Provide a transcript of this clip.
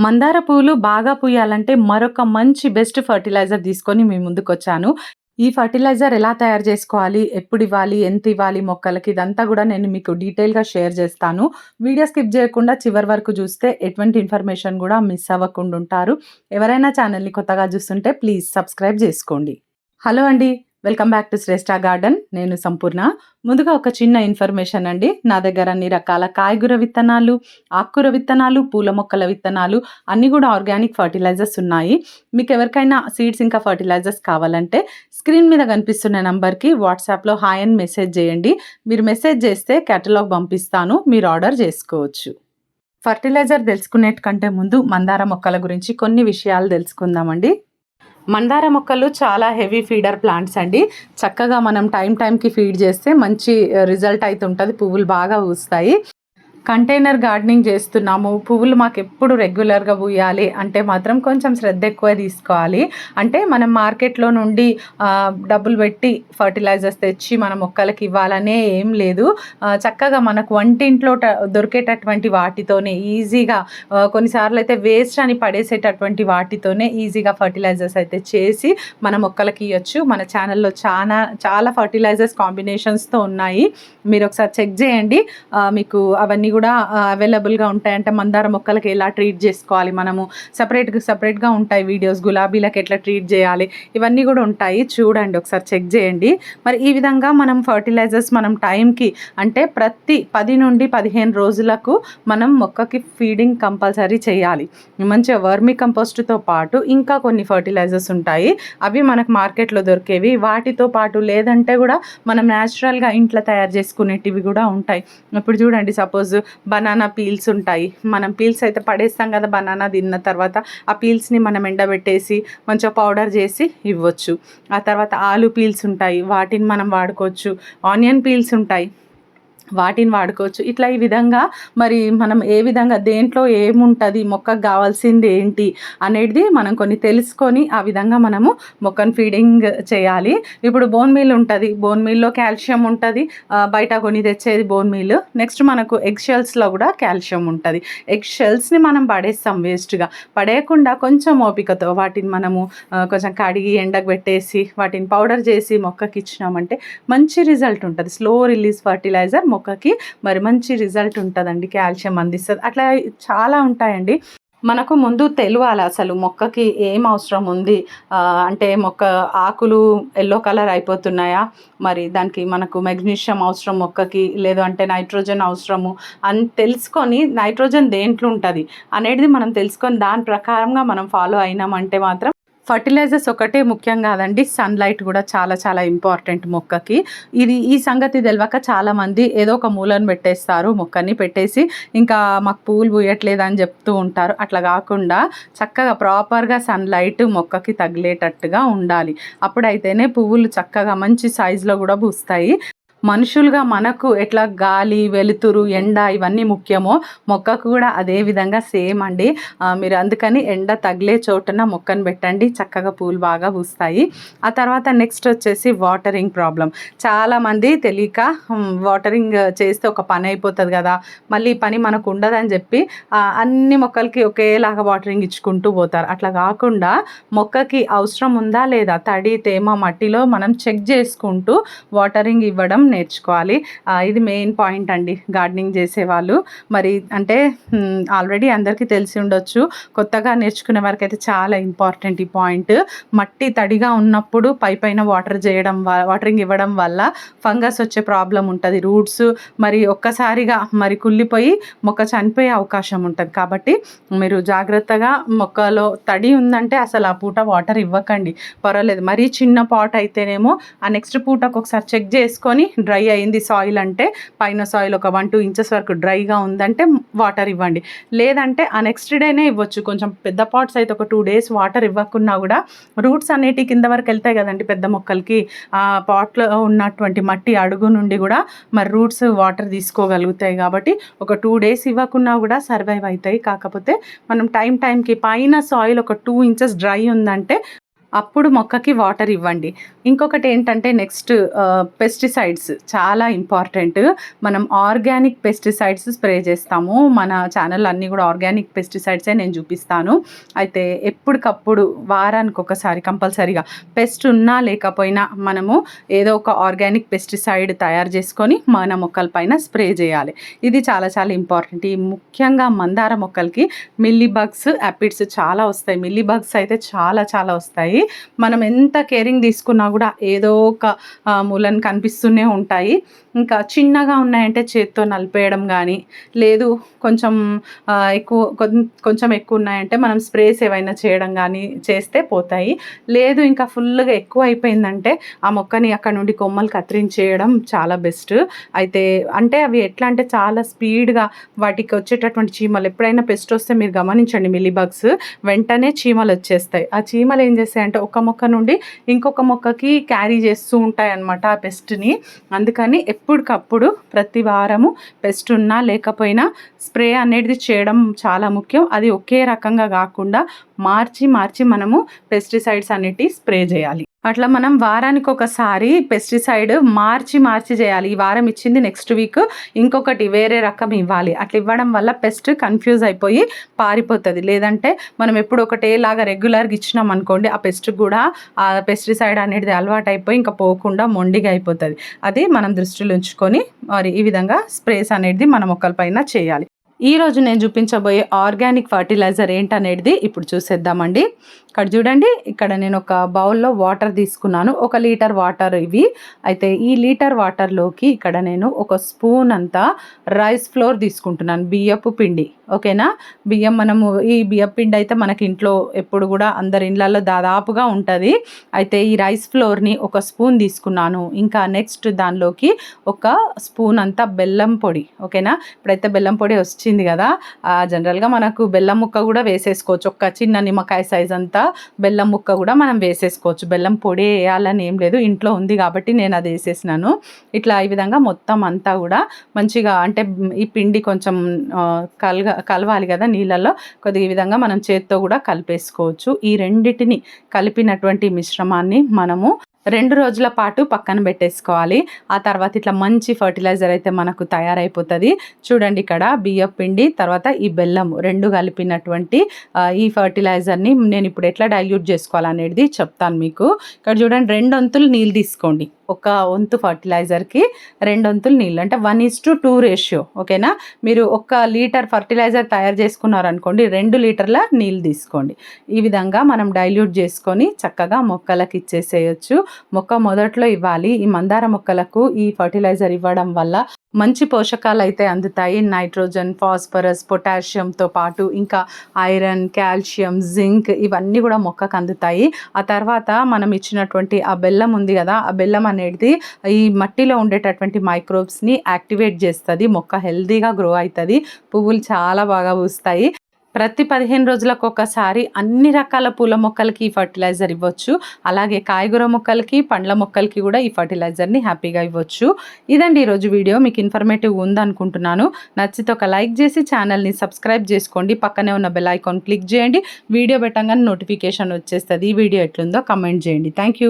మందార పూలు బాగా పూయాలంటే మరొక మంచి బెస్ట్ ఫర్టిలైజర్ తీసుకొని మీ ముందుకొచ్చాను. ఈ ఫర్టిలైజర్ ఎలా తయారు చేసుకోవాలి? ఎప్పుడు ఇవ్వాలి ఎంత ఇవ్వాలి మొక్కలకి? ఇదంతా కూడా నేను మీకు డీటెయిల్‌గా షేర్ చేస్తాను వీడియో స్కిప్ చేయకుండా చివరి వరకు చూస్తే ఎటువంటి ఇన్ఫర్మేషన్ కూడా మిస్ అవ్వకుండా ఉంటారు ఎవరైనా ఛానల్‌ని కొత్తగా చూస్తుంటే ప్లీజ్ సబ్స్క్రైబ్ చేసుకోండి హలో అండి. Welcome back to Shreshta garden. నేను సంపూర్ణ. ముందుగా ఒక చిన్న ఇన్ఫర్మేషన్ అండి. నా దగ్గర అన్ని రకాల కాయగూర విత్తనాలు, ఆకుకూర విత్తనాలు, పూల మొక్కల విత్తనాలు అన్నీ కూడా ఆర్గానిక్ ఫర్టిలైజర్స్ ఉన్నాయి. మీకు ఎవరికైనా సీడ్స్ ఇంకా ఫర్టిలైజర్స్ కావాలంటే స్క్రీన్ మీద కనిపిస్తున్న నెంబర్కి వాట్సాప్‌లో హాయ్ అని మెసేజ్ చేయండి మీరు మెసేజ్ చేస్తే కేటలాగ్ పంపిస్తాను. మీరు ఆర్డర్ చేసుకోవచ్చు ఫర్టిలైజర్ తెలుసుకునేటి కంటే ముందు మందార మొక్కల గురించి కొన్ని విషయాలు తెలుసుకుందామండి. మందార మొక్కలు చాలా హెవీ ఫీడర్ ప్లాంట్స్ అండి. చక్కగా మనం టైం టైంకి ఫీడ్ చేస్తే మంచి uh, రిజల్ట్ అయితే ఉంటుంది పువ్వులు బాగా పూస్తాయి. కంటైనర్ గార్డెనింగ్ చేస్తున్నాము. పువ్వులు మాకు ఎప్పుడు రెగ్యులర్‌గా పూయాలి అంటే మాత్రం కొంచెం శ్రద్ధ ఎక్కువ తీసుకోవాలి. అంటే మనం మార్కెట్‌లో నుండి డబ్బులు పెట్టి ఫర్టిలైజర్స్ తెచ్చి మన మొక్కలకి ఇవ్వాలనే ఏం లేదు. చక్కగా మనకు వంటింట్లో ట దొరికేటటువంటి వాటితోనే ఈజీగా కొన్నిసార్లు అయితే వేస్ట్ అని పడేసేటటువంటి వాటితోనే ఈజీగా ఫర్టిలైజర్స్ అయితే చేసి మన మొక్కలకి ఇవ్వచ్చు మన ఛానల్‌లో చాలా చాలా ఫర్టిలైజర్స్ కాంబినేషన్స్‌తో ఉన్నాయి. మీరు ఒకసారి చెక్ చేయండి. మీకు అవన్నీ కూడా అవైలబుల్‌గా ఉంటాయంటే మందార మొక్కలకి ఎలా ట్రీట్ చేసుకోవాలి మనము సపరేట్గా సపరేట్గా ఉంటాయి వీడియోస్. గులాబీలకు ఎట్లా ట్రీట్ చేయాలి ఇవన్నీ కూడా ఉంటాయి. చూడండి ఒకసారి చెక్ చేయండి మరి ఈ విధంగా మనం ఫర్టిలైజర్స్ మనం టైంకి అంటే ప్రతి పది నుండి 15 రోజులకు మనం మొక్కకి ఫీడింగ్ కంపల్సరీ చేయాలి. మంచిగా వర్మి కంపోస్ట్‌తో పాటు ఇంకా కొన్ని ఫర్టిలైజర్స్ ఉంటాయి. అవి మనకు మార్కెట్‌లో దొరికేవి. వాటితో పాటు లేదంటే కూడా మనం న్యాచురల్‌గా ఇంట్లో తయారు చేసుకునేటివి కూడా ఉంటాయి. ఇప్పుడు చూడండి సపోజ్ బనానా పీల్స్ ఉంటాయి. మనం పీల్స్ అయితే పడేస్తాం కదా బనానా తిన్న తర్వాత ఆ పీల్స్‌ని మనం ఎండబెట్టేసి మంచిగా పౌడర్ చేసి ఇవ్వచ్చు. ఆ తర్వాత ఆలు పీల్స్ ఉంటాయి. వాటిని మనం వాడుకోవచ్చు. ఆనియన్ పీల్స్ ఉంటాయి. వాటిని వాడుకోవచ్చు. ఇట్లా ఈ విధంగా మరి మనం ఏ విధంగా దేంట్లో ఏముంటుంది మొక్కకు కావాల్సింది ఏంటి? అనేది మనం కొన్ని తెలుసుకొని ఆ విధంగా మనము మొక్కను ఫీడింగ్ చేయాలి. ఇప్పుడు బోన్ మీల్ ఉంటుంది బోన్ మీల్‌లో కాల్షియం ఉంటుంది బయట కొని తెచ్చేది బోన్ మీల్. నెక్స్ట్ మనకు ఎగ్ షెల్స్‌లో కూడా కాల్షియం ఉంటుంది ఎగ్ షెల్స్‌ని మనం పడేస్తాం వేస్ట్‌గా. పడేయకుండా కొంచెం ఓపికతో వాటిని మనము కొంచెం కడిగి ఎండకు పెట్టేసి వాటిని పౌడర్ చేసి మొక్కకి ఇచ్చినామంటే మంచి రిజల్ట్ ఉంటుంది స్లో రిలీజ్ ఫర్టిలైజర్ మొక్క మొక్కకి మరి మంచి రిజల్ట్ ఉంటుందండి కాల్షియం అందిస్తుంది అట్లా చాలా ఉంటాయండి. మనకు ముందు తెలియాలి అసలు మొక్కకి ఏం అవసరం ఉంది? అంటే మొక్క ఆకులు ఎల్లో కలర్ అయిపోతున్నాయా? మరి దానికి మనకు మెగ్నీషియం అవసరం మొక్కకి. లేదు అంటే నైట్రోజన్ అవసరము అని తెలుసుకొని నైట్రోజన్ దేంట్లో ఉంటుంది అనేది మనం తెలుసుకొని దాని ప్రకారంగా మనం ఫాలో అయినామంటే మాత్రం ఫర్టిలైజర్స్ ఒకటే ముఖ్యం కాదండి సన్‌లైట్ కూడా చాలా చాలా ఇంపార్టెంట్ మొక్కకి. ఇది ఈ సంగతి తెలియక చాలామంది ఏదో ఒక మూలను పెట్టేస్తారు మొక్కని. పెట్టేసి ఇంకా మాకు పూలు పూయట్లేదు అని చెప్తూ ఉంటారు. అట్లా కాకుండా చక్కగా ప్రాపర్‌గా సన్‌లైట్ మొక్కకి తగిలేటట్టుగా ఉండాలి. అప్పుడైతేనే పువ్వులు చక్కగా మంచి సైజులో కూడా పూస్తాయి. మనుషులుగా మనకు ఎట్లా గాలి, వెలుతురు, ఎండ ఇవన్నీ ముఖ్యమో మొక్కకు కూడా అదే విధంగా సేమ్ అండి. మీరు అందుకని ఎండ తగిలే చోటున మొక్కను పెట్టండి. చక్కగా పూలు బాగా పూస్తాయి. ఆ తర్వాత నెక్స్ట్ వచ్చేసి వాటరింగ్ ప్రాబ్లం చాలామంది తెలియక వాటరింగ్ చేస్తే ఒక పని అయిపోతుంది కదా మళ్ళీ ఈ పని మనకు ఉండదని చెప్పి అన్ని మొక్కలకి ఒకేలాగా వాటరింగ్ ఇచ్చుకుంటూ పోతారు. అట్లా కాకుండా మొక్కకి అవసరం ఉందా? లేదా? తడి, తేమ, మట్టిలో మనం చెక్ చేసుకుంటూ వాటరింగ్ ఇవ్వడం నేర్చుకోవాలి. ఇది మెయిన్ పాయింట్ అండి గార్డెనింగ్ చేసేవాళ్ళు మరి అంటే ఆల్రెడీ అందరికీ తెలిసి ఉండొచ్చు. కొత్తగా నేర్చుకునే వారికి అయితే చాలా ఇంపార్టెంట్ ఈ పాయింట్. మట్టి తడిగా ఉన్నప్పుడు పైపైన వాటర్ చేయడం వాటరింగ్ ఇవ్వడం వల్ల ఫంగస్ వచ్చే ప్రాబ్లం ఉంటుంది రూట్స్ మరి ఒక్కసారిగా మరి కుళ్ళిపోయి మొక్క చనిపోయే అవకాశం ఉంటుంది కాబట్టి మీరు జాగ్రత్తగా మొక్కలో తడి ఉందంటే అసలు ఆ పూట వాటర్ ఇవ్వకండి. పర్వాలేదు. మరీ చిన్న పాట్ అయితేనేమో ఆ నెక్స్ట్ పూటకు ఒకసారి చెక్ చేసుకొని డ్రై అయింది సాయిల్ అంటే పైన సాయిల్ ఒక 1, 2 ఇంచెస్ వరకు డ్రైగా ఉందంటే వాటర్ ఇవ్వండి. లేదంటే ఆ నెక్స్ట్ డేనే ఇవ్వచ్చు. కొంచెం పెద్ద పాట్స్ అయితే ఒక టూ డేస్ వాటర్ ఇవ్వకున్నా కూడా రూట్స్ అనేటివి కింద వరకు వెళ్తాయి కదండి పెద్ద మొక్కలకి. ఆ పాట్‌లో ఉన్నటువంటి మట్టి అడుగు నుండి కూడా మరి రూట్స్ వాటర్ తీసుకోగలుగుతాయి కాబట్టి ఒక టూ డేస్ ఇవ్వకున్నా కూడా సర్వైవ్ అవుతాయి కాకపోతే మనం టైం టైంకి పైన సాయిల్ ఒక టూ ఇంచెస్ డ్రై ఉందంటే అప్పుడు మొక్కకి వాటర్ ఇవ్వండి. ఇంకొకటి ఏంటంటే నెక్స్ట్ పెస్టిసైడ్స్ చాలా ఇంపార్టెంట్ మనం ఆర్గానిక్ పెస్టిసైడ్స్ స్ప్రే చేస్తాము. మన ఛానల్ అన్నీ కూడా ఆర్గానిక్ పెస్టిసైడ్సే నేను చూపిస్తాను. అయితే ఎప్పటికప్పుడు వారానికి ఒకసారి కంపల్సరీగా పెస్ట్ ఉన్నా లేకపోయినా మనము ఏదో ఒక ఆర్గానిక్ పెస్టిసైడ్ తయారు చేసుకొని మన మొక్కల పైన స్ప్రే చేయాలి. ఇది చాలా చాలా ఇంపార్టెంట్ ఈ ముఖ్యంగా మందార మొక్కలకి మిల్లీ బగ్స్ యాపిడ్స్ చాలా వస్తాయి. మిల్లీ బగ్స్ అయితే చాలా చాలా వస్తాయి. మనం ఎంత కేరింగ్ తీసుకున్నా కూడా ఏదో ఒక మూలన కనిపిస్తూనే ఉంటాయి. ఇంకా చిన్నగా ఉన్నాయంటే చేత్తో నలిపేయడం కానీ లేదు కొంచెం ఎక్కువ కొంచెం ఎక్కువ ఉన్నాయంటే మనం స్ప్రేస్ ఏవైనా చేయడం కానీ చేస్తే పోతాయి. లేదు ఇంకా ఫుల్గా ఎక్కువ అయిపోయిందంటే ఆ మొక్కని అక్కడ నుండి కొమ్మలు కత్తిరించేయడం చాలా బెస్ట్. అయితే అంటే అవి ఎట్లా అంటే చాలా స్పీడ్గా వాటికి వచ్చేటటువంటి చీమలు ఎప్పుడైనా పెస్ట్ వస్తే మీరు గమనించండి మిలీబగ్స్ వెంటనే చీమలు వచ్చేస్తాయి. ఆ చీమలు ఏం చేస్తాయి అంటే ఒక మొక్క నుండి ఇంకొక మొక్కకి క్యారీ చేస్తూ ఉంటాయి అన్నమాట ఆ పెస్ట్ని. అందుకని ఎప్పటికప్పుడు ప్రతి వారము పెస్ట్ ఉన్నా లేకపోయినా స్ప్రే అనేది చేయడం చాలా ముఖ్యం. అది ఒకే రకంగా కాకుండా మార్చి మార్చి మనము పెస్టిసైడ్స్ అన్నిటి స్ప్రే చేయాలి. అట్లా మనం వారానికి ఒకసారి పెస్టిసైడ్ మార్చి మార్చి చేయాలి. ఈ వారం ఇచ్చింది నెక్స్ట్ వీక్ ఇంకొకటి వేరే రకం ఇవ్వాలి. అట్లా ఇవ్వడం వల్ల పెస్ట్ కన్ఫ్యూజ్ అయిపోయి పారిపోతుంది. లేదంటే మనం ఎప్పుడు ఒకటేలాగా రెగ్యులర్గా ఇచ్చినాం అనుకోండి ఆ పెస్ట్ కూడా ఆ పెస్టిసైడ్ అనేది అలవాటు అయిపోయి ఇంకా పోకుండా మొండిగా అయిపోతుంది. అది మనం దృష్టిలో ఉంచుకొని మరి ఈ విధంగా స్ప్రేస్ అనేది మన మొక్కల పైన చేయాలి. ఈరోజు నేను చూపించబోయే ఆర్గానిక్ ఫర్టిలైజర్ ఏంటనేది ఇప్పుడు చూసేద్దామండి. ఇక్కడ చూడండి ఇక్కడ నేను ఒక బౌల్లో వాటర్ తీసుకున్నాను. ఒక లీటర్ వాటర్ ఇవి. అయితే ఈ లీటర్ వాటర్లోకి ఇక్కడ నేను ఒక స్పూన్ అంతా రైస్ ఫ్లోర్ తీసుకుంటున్నాను బియ్యపు పిండి. ఓకేనా? బియ్యం మనము ఈ బియ్యపు పిండి అయితే మనకి ఇంట్లో ఎప్పుడు కూడా అందరి ఇళ్ళల్లో దాదాపుగా ఉంటుంది. అయితే ఈ రైస్ ఫ్లోర్ని ఒక స్పూన్ తీసుకున్నాను. ఇంకా నెక్స్ట్ దానిలోకి ఒక స్పూన్ అంతా బెల్లం పొడి. ఓకేనా? ఇప్పుడైతే బెల్లం పొడి వచ్చి వచ్చింది కదా జనరల్గా మనకు బెల్లం ముక్క కూడా వేసేసుకోవచ్చు. ఒక చిన్న నిమ్మకాయ సైజ్ అంతా బెల్లం ముక్క కూడా మనం వేసేసుకోవచ్చు. బెల్లం పొడి వేయాలని ఏం లేదు ఇంట్లో ఉంది కాబట్టి నేను అది వేసేసినాను. ఇట్లా ఈ విధంగా మొత్తం అంతా కూడా మంచిగా అంటే ఈ పిండి కొంచెం కలగ కలవాలి కదా నీళ్ళల్లో కొద్దిగా ఈ విధంగా మనం చేత్తో కూడా కలిపేసుకోవచ్చు. ఈ రెండిటిని కలిపినటువంటి మిశ్రమాన్ని మనము రెండు రోజుల పాటు పక్కన పెట్టేసుకోవాలి. ఆ తర్వాత ఇట్లా మంచి ఫర్టిలైజర్ అయితే మనకు తయారైపోతుంది. చూడండి ఇక్కడ బియ్యం పిండి తర్వాత ఈ బెల్లం రెండు కలిపినటువంటి ఈ ఫర్టిలైజర్ని నేను ఇప్పుడు ఎట్లా డైల్యూట్ చేసుకోవాలనేది చెప్తాను మీకు. ఇక్కడ చూడండి రెండు వంతులు నీళ్ళు తీసుకోండి. ఒక వంతు ఫర్టిలైజర్కి రెండు వంతులు నీళ్ళు. అంటే one is to two ratio ఓకేనా? మీరు ఒక లీటర్ ఫర్టిలైజర్ తయారు చేసుకున్నారనుకోండి రెండు లీటర్ల నీళ్ళు తీసుకోండి. ఈ విధంగా మనం డైల్యూట్ చేసుకొని చక్కగా మొక్కలకు ఇచ్చేసేయచ్చు. మొక్క మొదట్లో ఇవ్వాలి. ఈ మందార మొక్కలకు ఈ ఫర్టిలైజర్ ఇవ్వడం వల్ల మంచి పోషకాలు అయితే అందుతాయి. నైట్రోజన్ ఫాస్ఫరస్ పొటాషియంతో పాటు ఇంకా ఐరన్ కాల్షియం జింక్ ఇవన్నీ కూడా మొక్కకు అందుతాయి. ఆ తర్వాత మనం ఇచ్చినటువంటి ఆ బెల్లం ఉంది కదా ఆ బెల్లం అనేది ఈ మట్టిలో ఉండేటటువంటి మైక్రోబ్స్ని యాక్టివేట్ చేస్తుంది. మొక్క హెల్తీగా గ్రో అవుతుంది. పువ్వులు చాలా బాగా పూస్తాయి. ప్రతి పదిహేను రోజులకు ఒకసారి అన్ని రకాల పూల మొక్కలకి ఈ ఫర్టిలైజర్ ఇవ్వచ్చు. అలాగే కాయగూర మొక్కలకి పండ్ల మొక్కలకి కూడా ఈ ఫర్టిలైజర్ని హ్యాపీగా ఇవ్వచ్చు. ఇదండి ఈరోజు వీడియో. మీకు ఇన్ఫర్మేటివ్ ఉందనుకుంటున్నాను. నచ్చితే ఒక లైక్ చేసి ఛానల్ని సబ్స్క్రైబ్ చేసుకోండి. పక్కనే ఉన్న బెల్ ఐకాన్ క్లిక్ చేయండి. వీడియో పెట్టంగానే నోటిఫికేషన్ వచ్చేస్తుంది. ఈ వీడియో ఎట్లుందో కమెంట్ చేయండి. థ్యాంక్